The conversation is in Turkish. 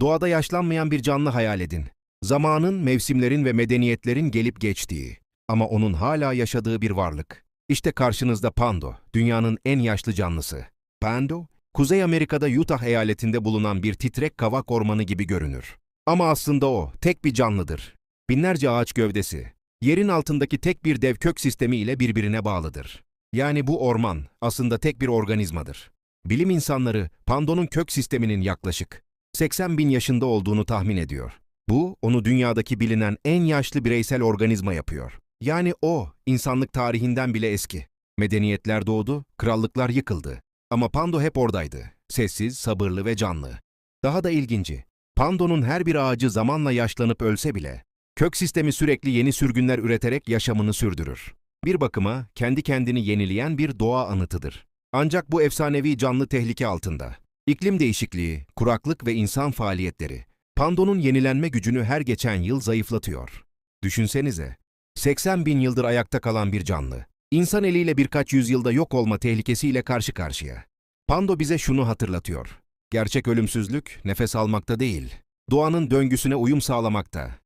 Doğada yaşlanmayan bir canlı hayal edin. Zamanın, mevsimlerin ve medeniyetlerin gelip geçtiği ama onun hala yaşadığı bir varlık. İşte karşınızda Pando, dünyanın en yaşlı canlısı. Pando, Kuzey Amerika'da Utah eyaletinde bulunan bir titrek kavak ormanı gibi görünür. Ama aslında o tek bir canlıdır. Binlerce ağaç gövdesi, yerin altındaki tek bir dev kök sistemi ile birbirine bağlıdır. Yani bu orman aslında tek bir organizmadır. Bilim insanları Pando'nun kök sisteminin yaklaşık 80 bin yaşında olduğunu tahmin ediyor. Bu, onu dünyadaki bilinen en yaşlı bireysel organizma yapıyor. Yani o, insanlık tarihinden bile eski. Medeniyetler doğdu, krallıklar yıkıldı. Ama Pando hep oradaydı. Sessiz, sabırlı ve canlı. Daha da ilginci, Pando'nun her bir ağacı zamanla yaşlanıp ölse bile, kök sistemi sürekli yeni sürgünler üreterek yaşamını sürdürür. Bir bakıma kendi kendini yenileyen bir doğa anıtıdır. Ancak bu efsanevi canlı tehlike altında. İklim değişikliği, kuraklık ve insan faaliyetleri, Pando'nun yenilenme gücünü her geçen yıl zayıflatıyor. Düşünsenize, 80 bin yıldır ayakta kalan bir canlı, insan eliyle birkaç yüzyılda yok olma tehlikesiyle karşı karşıya. Pando bize şunu hatırlatıyor. Gerçek ölümsüzlük nefes almakta değil, doğanın döngüsüne uyum sağlamakta.